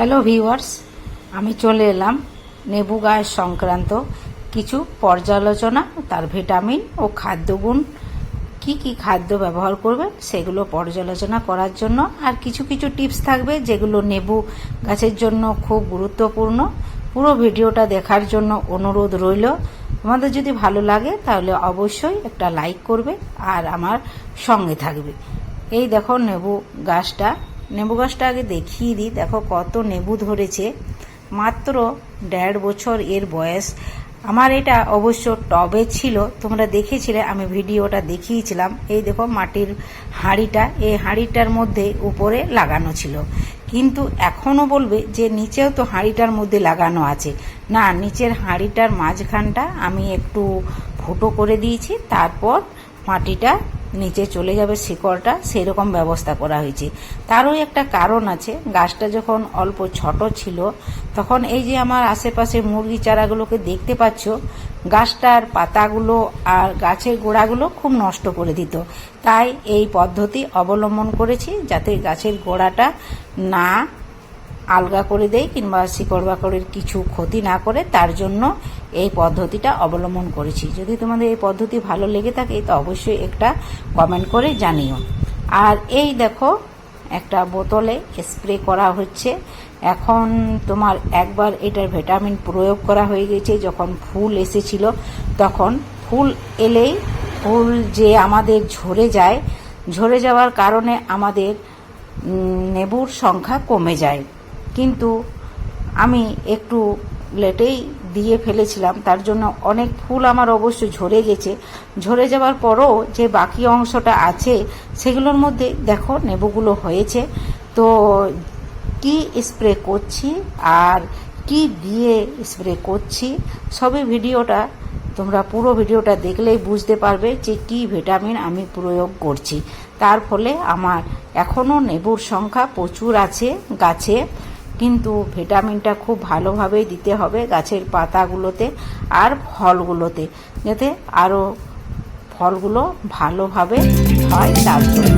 Hello viewers আমি চলে এলাম নেবু গাছ সংক্রান্ত কিছু পর্যালোচনা, তার ভিটামিন ও খাদ্যগুণ, কি কি খাদ্য ব্যবহার করবে, সেগুলো পর্যালোচনা করার জন্য আর কিছু কিছু টিপস থাকবে যেগুলো নেবু গাছের জন্য খুব গুরুত্বপূর্ণ। পুরো ভিডিওটা দেখার জন্য অনুরোধ রইল। তোমাদের যদি ভালো লাগে তাহলে অবশ্যই একটা লাইক করবে আর আমার সঙ্গে থাকবে। এই দেখো নেবু গাছটা নেবু গাছটা আগে দেখিয়ে দিই। দেখো কত নেবু ধরেছে। মাত্র দেড় বছর এর বয়স। আমার এটা অবশ্য টবে ছিল। তোমরা দেখেছিলে, আমি ভিডিওটা দেখিয়েছিলাম। এই দেখো মাটির হাঁড়িটা। এই হাঁড়িটার মধ্যে উপরে লাগানো ছিল। কিন্তু এখনও বলবে যে নিচেও তো হাঁড়িটার মধ্যে লাগানো আছে। না, নিচের হাঁড়িটার মাঝখানটা আমি একটু ফুটো করে দিয়েছি। তারপর মাটিটা নিচে চলে যাবে শিকড়টা, সেরকম ব্যবস্থা করা হয়েছে। তারও একটা কারণ আছে, গাছটা যখন অল্প ছোট ছিল, তখন এই যে আমার আশেপাশে মুরগি চারাগুলোকে দেখতে পাচ্ছ, গাছটার পাতাগুলো আর গাছের গোড়াগুলো খুব নষ্ট করে দিত। তাই এই পদ্ধতি অবলম্বন করেছি যাতে গাছের গোড়াটা না আলগা করে দেয় কিংবা শিকড় বাকড়ের কিছু ক্ষতি না করে, তার জন্য এই পদ্ধতিটা অবলম্বন করেছি। যদি তোমাদের এই পদ্ধতি ভালো লেগে থাকে, তো অবশ্যই একটা কমেন্ট করে জানিও। আর এই দেখো, একটা বোতলে স্প্রে করা হচ্ছে। এখন তোমার একবার এটার ভিটামিন প্রয়োগ করা হয়ে গেছে। যখন ফুল এসেছিল, তখন ফুল এলেই ফুল যে আমাদের ঝরে যায়, ঝরে যাওয়ার কারণে আমাদের নেবুর সংখ্যা কমে যায়। কিন্তু আমি একটু লেটেই দিয়ে ফেলেছিলাম। তার জন্য অনেক ফুল আমার অবশ্য ঝরে গেছে। ঝরে যাওয়ার পরও যে বাকি অংশটা আছে, সেগুলোর মধ্যে দেখো নেবুগুলো হয়েছে। তো কি স্প্রে করছি আর কি দিয়ে স্প্রে করছি সবই ভিডিওটা, তোমরা পুরো ভিডিওটা দেখলেই বুঝতে পারবে যে কি ভিটামিন আমি প্রয়োগ করছি। তার ফলে আমার এখনও নেবুর সংখ্যা প্রচুর আছে গাছে। কিন্তু ভিটামিনটা খুব ভালোভাবেই দিতে হবে গাছের পাতাগুলোতে আর ফলগুলোতে, যাতে আরও ফলগুলো ভালোভাবে হয় তার জন্য।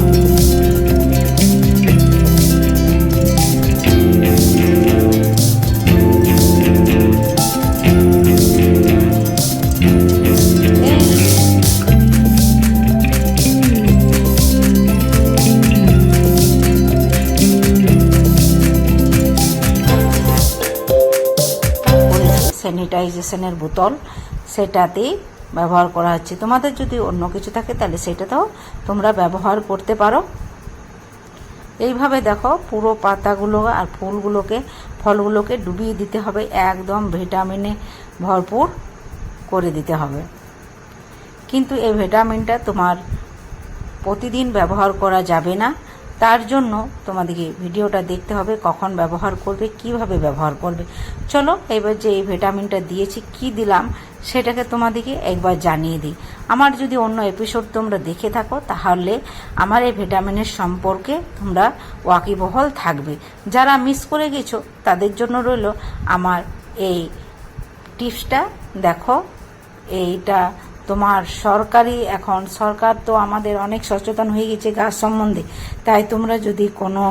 স্যানিটাইজেশনের বোতল সেটাতেই ব্যবহার করা হচ্ছে। তোমাদের যদি অন্য কিছু থাকে তাহলে সেটাতেও তোমরা ব্যবহার করতে পারো। এইভাবে দেখো পুরো পাতাগুলো আর ফুলগুলোকে, ফলগুলোকে ডুবিয়ে দিতে হবে। একদম ভিটামিনে ভরপুর করে দিতে হবে। কিন্তু এই ভিটামিনটা তোমার প্রতিদিন ব্যবহার করা যাবে না। তার জন্য তোমাদেরকে ভিডিওটা দেখতে হবে, কখন ব্যবহার করবে, কীভাবে ব্যবহার করবে। চলো, এবার যে এই ভিটামিনটা দিয়েছি, কি দিলাম, সেটাকে তোমাদেরকে একবার জানিয়ে দিই। আমার যদি অন্য এপিসোড তোমরা দেখে থাকো, তাহলে আমার এই ভিটামিনের সম্পর্কে তোমরা ওয়াকিবহল থাকবে। যারা মিস করে গেছো, তাদের জন্য রইল আমার এই টিপসটা দেখো, এইটা তোমার সরকারি এখন, সরকার তো আমাদের অনেক সচেতন হয়ে গেছে গাছ সম্বন্ধে। তাই তোমরা যদি কোনো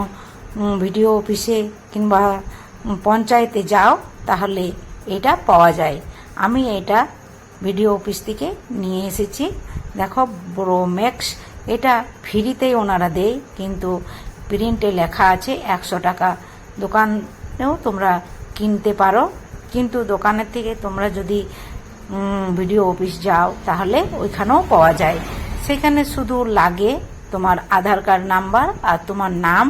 ভিডিও অফিসে কিংবা পঞ্চায়েতে যাও, তাহলে এটা পাওয়া যায়। আমি এটা ভিডিও অফিস থেকে নিয়ে এসেছি। দেখো ব্রোম্যাক্স এটা ফ্রিতেই ওনারা দেয়, কিন্তু প্রিন্টে লেখা আছে একশো টাকা। দোকানেও তোমরা কিনতে পারো। কিন্তু দোকানের থেকে তোমরা যদি ভিডিও অফিস যাও তাহলে ওইখানেও পাওয়া যায়। সেখানে শুধু লাগে তোমার আধার কার্ড নাম্বার আর তোমার নাম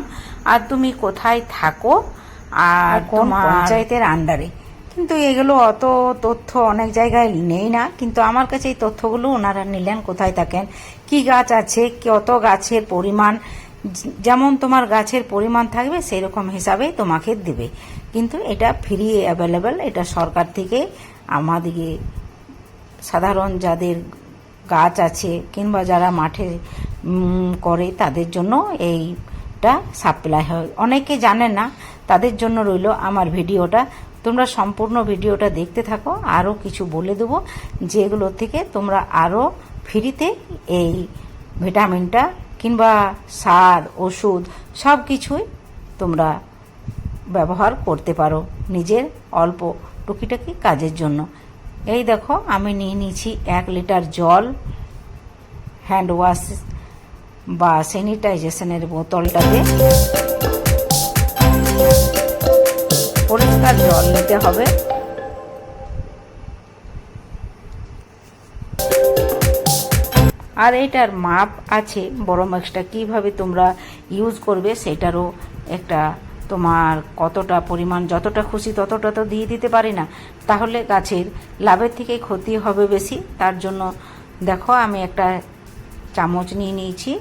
আর তুমি কোথায় থাকো আর কোন পঞ্চায়েতের আন্ডারে। কিন্তু এগুলো অত তথ্য অনেক জায়গায় নেই না কিন্তু আমার কাছে এই তথ্যগুলো ওনারা নিলেন কোথায় থাকেন কি গাছ আছে কত গাছের পরিমাণ যেমন তোমার গাছের পরিমাণ থাকবে সেই রকম হিসাবে তোমাকে দেবে। কিন্তু এটা ফ্রি অ্যাভেলেবেল এটা সরকার থেকে আমাদেরকে সাধারণ যাদের গাছ আছে কিংবা যারা মাঠে করে তাদের জন্য এইটা সাপ্লাই হয়। অনেকে জানে না, তাদের জন্য রইল আমার ভিডিওটা। তোমরা সম্পূর্ণ ভিডিওটা দেখতে থাকো, আরও কিছু বলে দেবো, যেগুলো থেকে তোমরা আরও ফ্রিতে এই ভিটামিনটা কিংবা সার, ওষুধ সব কিছুই তোমরা ব্যবহার করতে পারো নিজের অল্প টুকিটাকি কাজের জন্য। এই দেখো, আমি নিয়ে নিয়েছি এক লিটার জল হ্যান্ড ওয়াশ বা স্যানিটাইজেশনের বোতলটাতে। পরিষ্কার জল নিতে হবে। আর এটার মাপ আছে, বড় ম্যাক্সটা কীভাবে তোমরা ইউজ করবে, সেটারও একটা তোমার কতটা পরিমাণ, যতটা খুশি ততটা তো দিয়ে দিতে পারি না। তাহলে গাছের লাভের থেকে ক্ষতি হবে বেশি। তার জন্য দেখো আমি একটা চামচ নিয়ে নিয়েছি,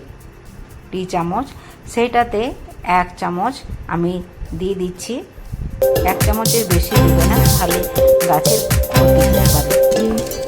টি চামচ। সেইটাতে এক চামচ আমি দিয়ে দিচ্ছি। এক চামচের বেশি দেবে না, তাহলে গাছের ক্ষতি হতে পারে।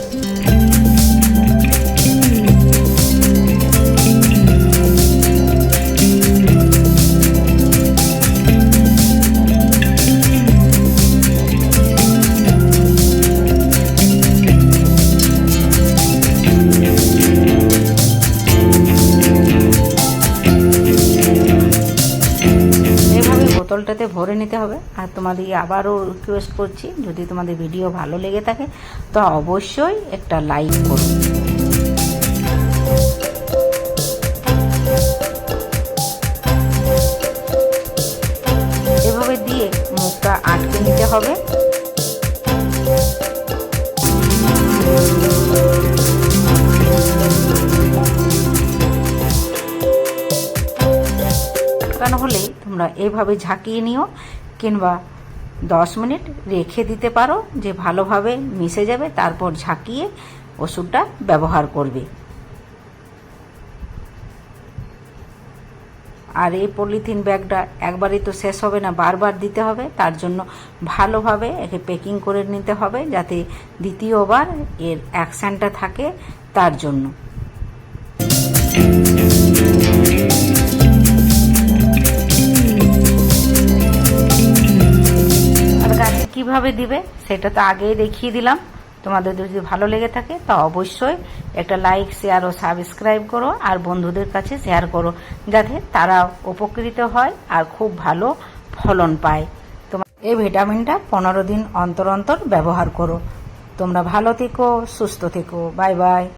বোতলটাতে ভরে নিতে হবে। আর তোমাদের আবারও রিকোয়েস্ট করছি, যদি তোমাদের ভিডিও ভালো লেগে থাকে, তো অবশ্যই একটা লাইক করো। এভাবে দিয়ে মুখটা আটকে নিতে হবে। আটকানো হলেই তোমরা এইভাবে ঝাঁকিয়ে নিও, কিংবা দশ মিনিট রেখে দিতে পারো, যে ভালোভাবে মিশে যাবে, তারপর ঝাঁকিয়ে ওষুধটা ব্যবহার করবে। আর এই পলিথিন ব্যাগটা একবারই তো শেষ হবে না, বারবার দিতে হবে, তার জন্য ভালোভাবে একে প্যাকিং করে নিতে হবে, যাতে দ্বিতীয়বার এর অ্যাকশানটা থাকে তার জন্য। কীভাবে দিবে সেটা তো আগেই দেখিয়ে দিলাম। তোমাদের যদি ভালো লেগে থাকে, তা অবশ্যই একটা লাইক শেয়ার ও সাবস্ক্রাইব করো আর বন্ধুদের কাছে শেয়ার করো, যাতে তারা উপকৃত হয় আর খুব ভালো ফলন পায়। তোমার এই ভিটামিনটা পনেরো দিন অন্তর অন্তর ব্যবহার করো। তোমরা ভালো থেকো, সুস্থ থেকো। Bye bye.